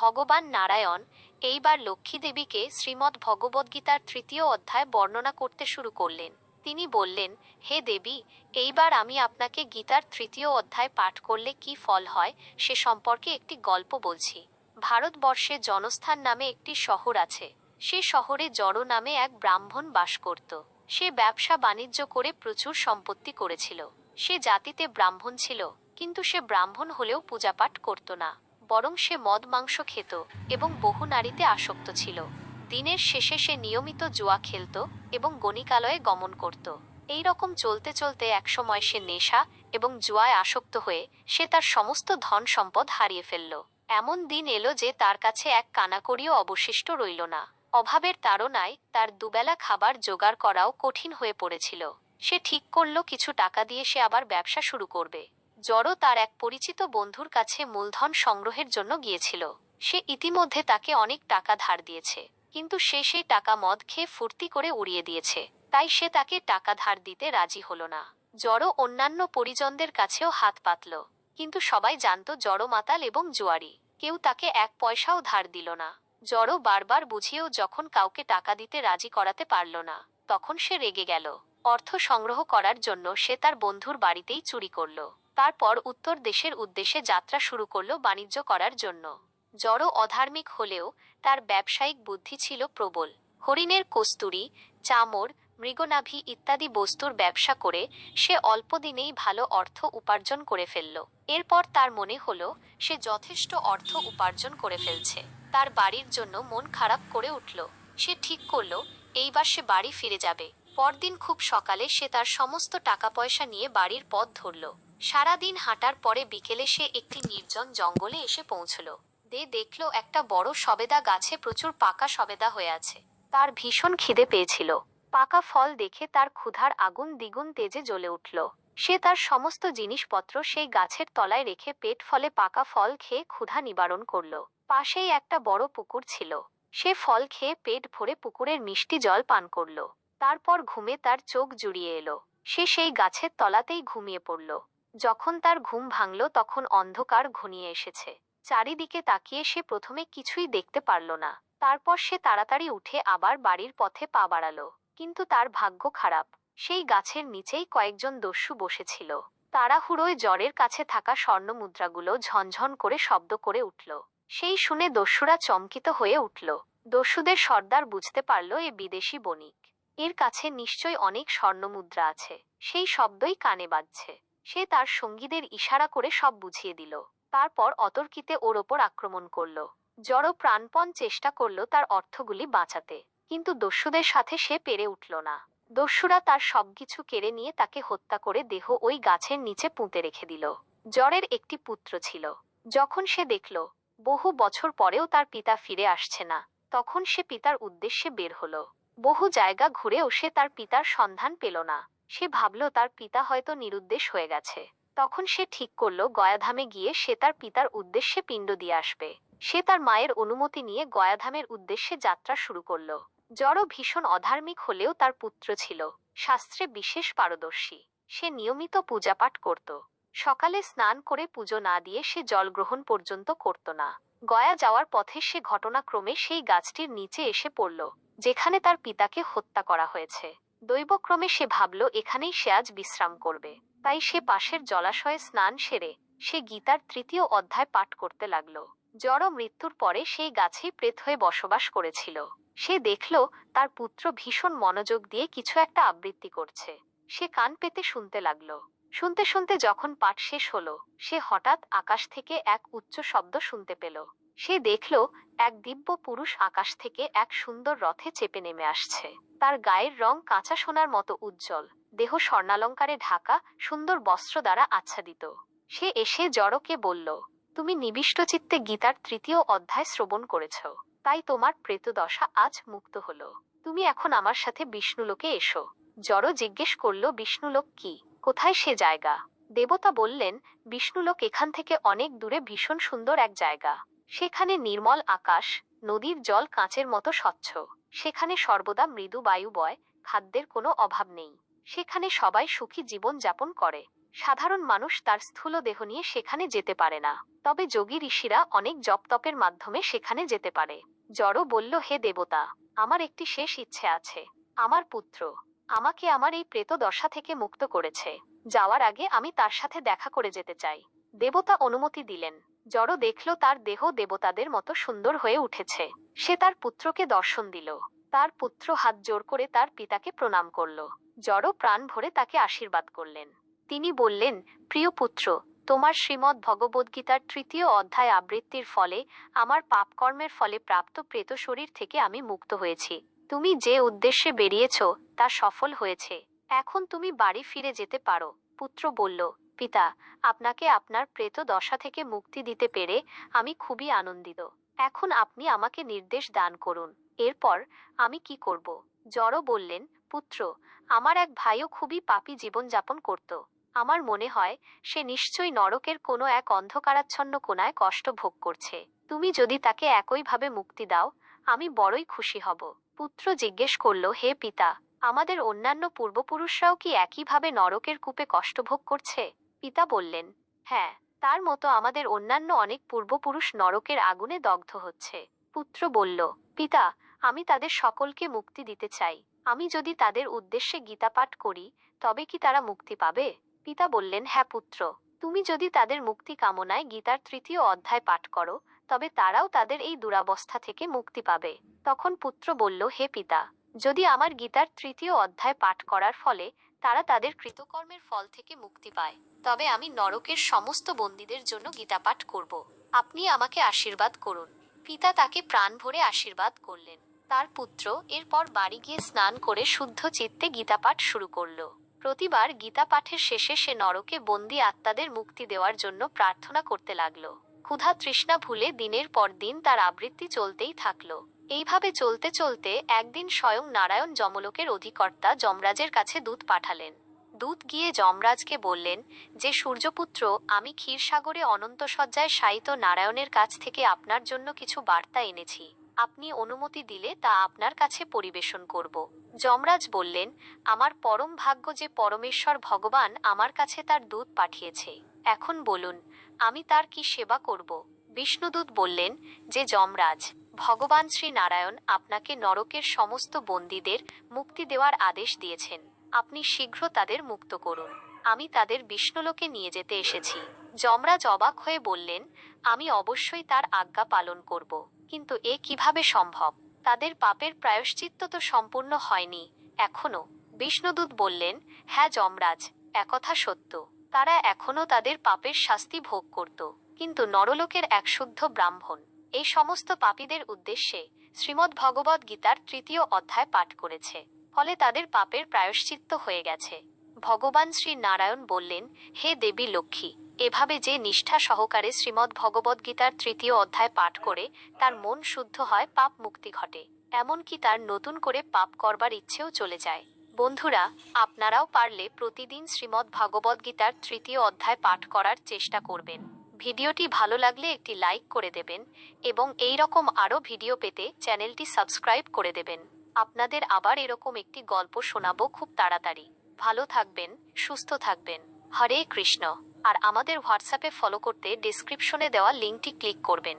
ভগবান নারায়ণ এইবার লক্ষ্মী দেবীকে শ্রীমদ্ ভগবদ্গীতার তৃতীয় অধ্যায় বর্ণনা করতে শুরু করলেন। তিনি বললেন, হে দেবী, এইবার আমি আপনাকে গীতার তৃতীয় অধ্যায় পাঠ করলে কি ফল হয় সে সম্পর্কে একটি গল্প বলছি। ভারতবর্ষে জনস্থান নামে একটি শহর আছে। সে শহরে জড় নামে এক ব্রাহ্মণ বাস করত। সে ব্যবসা বাণিজ্য করে প্রচুর সম্পত্তি করেছিল। সে জাতিতে ব্রাহ্মণ ছিল, কিন্তু সে ব্রাহ্মণ হলেও পূজাপাঠ করত না। বরং সে মদ মাংস খেত এবং বহু নারীতে আসক্ত ছিল। দিনের শেষে সে নিয়মিত জুয়া খেলত এবং গণিকালয়ে গমন করত। এই রকম চলতে চলতে একসময় সে নেশা এবং জুয়ায় আসক্ত হয়ে সে তার সমস্ত ধন সম্পদ হারিয়ে ফেলল। এমন দিন এলো যে তার কাছে এক কানাকড়িও অবশিষ্ট রইল না। অভাবের তাড়নায় তার দুবেলা খাবার জোগাড় করাও কঠিন হয়ে পড়েছিল। সে ঠিক করল কিছু টাকা দিয়ে সে আবার ব্যবসা শুরু করবে। জড়ো তার এক পরিচিত বন্ধুর কাছে মূলধন সংগ্রহের জন্য গিয়েছিল। সে ইতিমধ্যে তাকে অনেক টাকা ধার দিয়েছে, কিন্তু সে সেই টাকা মদ খেয়ে ফুর্তি করে উড়িয়ে দিয়েছে। তাই সে তাকে টাকা ধার দিতে রাজি হলো না। জড়ো অন্যান্য পরিজনদের কাছেও হাত পাতল, কিন্তু সবাই জানত জড়ো মাতাল এবং জুয়ারি। কেউ তাকে এক পয়সাও ধার দিল না। জড়ো বারবার বুঝিয়েও যখন কাউকে টাকা দিতে রাজি করাতে পারল না, তখন সে রেগে গেল। অর্থ সংগ্রহ করার জন্য সে তার বন্ধুর বাড়িতেই চুরি করল। তারপর উত্তর দেশের উদ্দেশ্যে যাত্রা শুরু করল বাণিজ্য করার জন্য। জড়ো অধার্মিক হলেও তার ব্যবসায়িক বুদ্ধি ছিল প্রবল। হরিণের কস্তুরি চামড় মৃগনাভি ইত্যাদি বস্তুর ব্যবসা করে সে অল্প দিনেই ভালো অর্থ উপার্জন করে ফেলল। এরপর তার মনে হলো, সে যথেষ্ট অর্থ উপার্জন করে ফেলছে। তার বাড়ির জন্য মন খারাপ করে উঠল। সে ঠিক করল, এইবার সে বাড়ি ফিরে যাবে। পরদিন খুব সকালে সে তার সমস্ত টাকা পয়সা নিয়ে বাড়ির পথ ধরল। সারাদিন হাঁটার পরে বিকেলে সে একটি নির্জন জঙ্গলে এসে পৌঁছল। দে দেখল একটা বড় সবেদা গাছে প্রচুর পাকা সবেদা হয়ে আছে। তার ভীষণ খিদে পেয়েছিল। পাকা ফল দেখে তার ক্ষুধার আগুন দ্বিগুণ তেজে জ্বলে উঠল। সে তার সমস্ত জিনিসপত্র সেই গাছের তলায় রেখে পেট ফলে পাকা ফল খেয়ে ক্ষুধা নিবারণ করল। পাশেই একটা বড় পুকুর ছিল। সে ফল খেয়ে পেট ভরে পুকুরের মিষ্টি জল পান করল। তারপর ঘুমে তার চোখ জুড়িয়ে এলো। সে সেই গাছের তলাতেই ঘুমিয়ে পড়ল। যখন তার ঘুম ভাঙল, তখন অন্ধকার ঘনিয়ে এসেছে। চারিদিকে তাকিয়ে সে প্রথমে কিছুই দেখতে পারল না। তারপর সে তাড়াতাড়ি উঠে আবার বাড়ির পথে পা বাড়াল। কিন্তু তার ভাগ্য খারাপ। সেই গাছের নিচেই কয়েকজন দস্যু বসেছিল। তাড়াহুড়োয় জ্বরের কাছে থাকা স্বর্ণ মুদ্রাগুলো ঝনঝন করে শব্দ করে উঠল। সেই শুনে দস্যুরা চমকিত হয়ে উঠল। দস্যুদের সর্দার বুঝতে পারল এ বিদেশি বণিক। এর কাছে নিশ্চয় অনেক স্বর্ণমুদ্রা আছে। সেই শব্দই কানে বাজছে। সে তার সঙ্গীদের ইশারা করে সব বুঝিয়ে দিল। তারপর অতর্কিতে ওর ওপর আক্রমণ করল। জড় প্রাণপণ চেষ্টা করল তার অর্থগুলি বাঁচাতে। কিন্তু দস্যুদের সাথে সে পেরে উঠল না। দস্যুরা তার সবকিছু কেড়ে নিয়ে তাকে হত্যা করে দেহ ওই গাছের নিচে পুঁতে রেখে দিল। জ্বরের একটি পুত্র ছিল। যখন সে দেখল, বহু বছর পরেও তার পিতা ফিরে আসছে না, তখন সে পিতার উদ্দেশ্যে বের হলো। বহু জায়গা ঘুরেও সে তার পিতার সন্ধান পেল না। সে ভাবল তার পিতা হয়তো নিরুদ্দেশ হয়ে গেছে। তখন সে ঠিক করল গয়াধামে গিয়ে সে তার পিতার উদ্দেশ্যে পিণ্ড দিয়ে আসবে। সে তার মায়ের অনুমতি নিয়ে গয়াধামের উদ্দেশ্যে যাত্রা শুরু করল। জড় ভীষণ অধার্মিক হলেও তার পুত্র ছিল। শাস্ত্রে বিশেষ পারদর্শী। সে নিয়মিত পূজাপাঠ করত। সকালে স্নান করে পুজো না দিয়ে সে জল গ্রহণ পর্যন্ত করত না। গয়া যাওয়ার পথে সে ঘটনাক্রমে সেই গাছটির নিচে এসে পড়ল, যেখানে তার পিতাকে হত্যা করা হয়েছে। দৈবক্রমে সে ভাবল, এখানেই সে আজ বিশ্রাম করবে। তাই সে পাশের জলাশয়ে স্নান সেরে সে গীতার তৃতীয় অধ্যায় পাঠ করতে লাগল। জড় মৃত্যুর পরে সেই গাছেই প্রেত হয়ে বসবাস করেছিল। সে দেখল, তার পুত্র ভীষণ মনোযোগ দিয়ে কিছু একটা আবৃত্তি করছে। সে কান পেতে শুনতে লাগল। শুনতে শুনতে যখন পাঠ শেষ হলো, সে হঠাৎ আকাশ থেকে এক উচ্চ শব্দ শুনতে পেল। সে দেখল এক দিব্য পুরুষ আকাশ থেকে এক সুন্দর রথে চেপে নেমে আসছে। তার গায়ের রং কাঁচা সোনার মতো উজ্জ্বল, দেহ স্বর্ণালঙ্কারে ঢাকা, সুন্দর বস্ত্র দ্বারা আচ্ছাদিত। সে এসে জড়কে বলল, তুমি নিবিষ্ট চিত্তে গীতার তৃতীয় অধ্যায় শ্রবণ করেছ, তাই তোমার প্রেতদশা আজ মুক্ত হল। তুমি এখন আমার সাথে বিষ্ণুলোকে এসো। জড় জিজ্ঞেস করল, বিষ্ণুলোক কি? কোথায় সে জায়গা? দেবতা বললেন, বিষ্ণুলোক এখান থেকে অনেক দূরে ভীষণ সুন্দর এক জায়গা। সেখানে নির্মল আকাশ, নদীর জল কাঁচের মতো স্বচ্ছ। সেখানে সর্বদা মৃদু বায়ু বয়, খাদ্যের কোনো অভাব নেই। সেখানে সবাই সুখী জীবন যাপন করে। সাধারণ মানুষ তার স্থূল দেহ নিয়ে সেখানে যেতে পারে না। তবে যোগী ঋষিরা অনেক জপতপের মাধ্যমে সেখানে যেতে পারে। জড় বলল, হে দেবতা, আমার একটি শেষ ইচ্ছে আছে। আমার পুত্র, আমাকে আমার এই প্রেত দশা থেকে মুক্ত করেছে। যাওয়ার আগে আমি তার সাথে দেখা করে যেতে চাই। দেবতা অনুমতি দিলেন। জড় দেখল তার দেহ দেবতাদের মতো সুন্দর হয়ে উঠেছে। সে তার পুত্রকে দর্শন দিল। তার পুত্র হাত জোর করে তার পিতাকে প্রণাম করল। জড় প্রাণ ভরে তাকে আশীর্বাদ করলেন। তিনি বললেন, প্রিয় পুত্র, তোমার শ্রীমদ্ ভগবদ্গীতার তৃতীয় অধ্যায় আবৃত্তির ফলে আমার পাপকর্মের ফলে প্রাপ্ত প্রেত শরীর থেকে আমি মুক্ত হয়েছি। তুমি যে উদ্দেশ্যে বেরিয়েছ, তা সফল হয়েছে। এখন তুমি বাড়ি ফিরে যেতে পারো। পুত্র বলল পিতা, আপনাকে আপনার প্রেত দশা থেকে মুক্তি দিতে পেরে আমি খুবই আনন্দিত। এখন আপনি আমাকে নির্দেশ দান করুন। এরপর আমি কি করব? জড় বললেন, পুত্র, আমার এক ভাইও খুবই পাপী জীবনযাপন করত। আমার মনে হয়, সে নিশ্চয়ই নরকের কোনো এক অন্ধকারাচ্ছন্ন কোনায় কষ্ট ভোগ করছে। তুমি যদি তাকে একইভাবে মুক্তি দাও, আমি বড়ই খুশি হব। পুত্র জিজ্ঞেস করল, হে পিতা, আমাদের অন্যান্য পূর্বপুরুষরাও কি একইভাবে নরকের কূপে কষ্ট ভোগ করছে? পিতা বললেন হ্যাঁ তার মতো আমাদের অন্যান্য অনেক পূর্বপুরুষ নরকের আগুনে দগ্ধ হচ্ছে। পুত্র বলল, পিতা, আমি তাদের সকলকে মুক্তি দিতে চাই। আমি যদি তাদের উদ্দেশ্যে গীতা পাঠ করি, তবে কি তারা মুক্তি পাবে? পিতা বললেন হ্যাঁ পুত্র, তুমি যদি তাদের মুক্তি কামনায় গীতার তৃতীয় অধ্যায় পাঠ করো, তবে তারাও তাদের এই দুরাবস্থা থেকে মুক্তি পাবে। তখন পুত্র বলল, হে পিতা, যদি আমার গীতার তৃতীয় অধ্যায় পাঠ করার ফলে তারা তাদের কৃতকর্মের ফল থেকে মুক্তি পায়। তবে আমি নরকের সমস্ত বন্দীদের জন্য গীতা পাঠ করব। আপনি আমাকে আশীর্বাদ করুন। পিতা তাকে প্রাণ ভরে আশীর্বাদ করলেন। তার পুত্র এরপর বাড়ি গিয়ে স্নান করে শুদ্ধ চিত্তে গীতা পাঠ শুরু করল। প্রতিবার গীতা পাঠের শেষে সে নরকে বন্দি আত্মাদের মুক্তি দেওয়ার জন্য প্রার্থনা করতে লাগল। ক্ষুধা তৃষ্ণা ভুলে দিনের পর দিন তার আবৃত্তি চলতেই থাকল। এইভাবে চলতে চলতে একদিন স্বয়ং নারায়ণ যমলোকের অধিকর্তা যমরাজের কাছে দূত পাঠালেন। দূত গিয়ে যমরাজকে বললেন, যে সূর্যপুত্র, আমি ক্ষীরসাগরে অনন্ত সজ্জায় শায়িত নারায়ণের কাছ থেকে আপনার জন্য কিছু বার্তা এনেছি। আপনি অনুমতি দিলে তা আপনার কাছে পরিবেশন করব। যমরাজ বললেন, আমার পরম ভাগ্য যে পরমেশ্বর ভগবান আমার কাছে তার দূত পাঠিয়েছে। এখন বলুন, আমি তার কি সেবা করব? বিষ্ণুদূত বললেন, যে যমরাজ ভগবান শ্রী নারায়ণ আপনাকে নরকের সমস্ত বন্দীদের মুক্তি দেওয়ার আদেশ দিয়েছেন। আপনি শীঘ্র তাদের মুক্ত করুন। আমি তাদের বিষ্ণুলোকে নিয়ে যেতে এসেছি। যমরাজ অবাক হয়ে বললেন, আমি অবশ্যই তার আজ্ঞা পালন করব। কিন্তু এ কীভাবে সম্ভব? তাদের পাপের প্রায়শ্চিত্ত তো সম্পূর্ণ হয়নি। এখনও বিষ্ণুদূত বললেন হ্যাঁ যমরাজ, একথা সত্য। তারা এখনও তাদের পাপের শাস্তি ভোগ করত। কিন্তু নরলোকের এক শুদ্ধ ব্রাহ্মণ। এই সমস্ত পাপীদের উদ্দেশ্যে শ্রীমদ্ ভগবদ গীতার তৃতীয় অধ্যায় পাঠ করেছে। ফলে তাদের পাপের প্রায়শ্চিত্ত হয়ে গেছে। ভগবান শ্রী নারায়ণ বললেন, হে দেবী লক্ষ্মী, এভাবে যে নিষ্ঠা সহকারে শ্রীমদ্ ভগবদ গীতার তৃতীয় অধ্যায় পাঠ করে, তার মন শুদ্ধ হয়, পাপ মুক্তি ঘটে। এমনকি তার নতুন করে পাপ করবার ইচ্ছেও চলে যায়। বন্ধুরা, আপনারাও পারলে প্রতিদিন শ্রীমদ্ ভগবদ গীতার তৃতীয় অধ্যায় পাঠ করার চেষ্টা করবেন। ভিডিওটি ভালো লাগলে একটি লাইক করে দেবেন এবং এই রকম আরও ভিডিও পেতে চ্যানেলটি সাবস্ক্রাইব করে দেবেন। আপনাদের আবার এরকম একটি গল্প শোনাবো খুব তাড়াতাড়ি। ভালো থাকবেন, সুস্থ থাকবেন। হরে কৃষ্ণ। আর আমাদের হোয়াটসঅ্যাপে ফলো করতে ডিসক্রিপশনে দেওয়া লিঙ্কটি ক্লিক করবেন।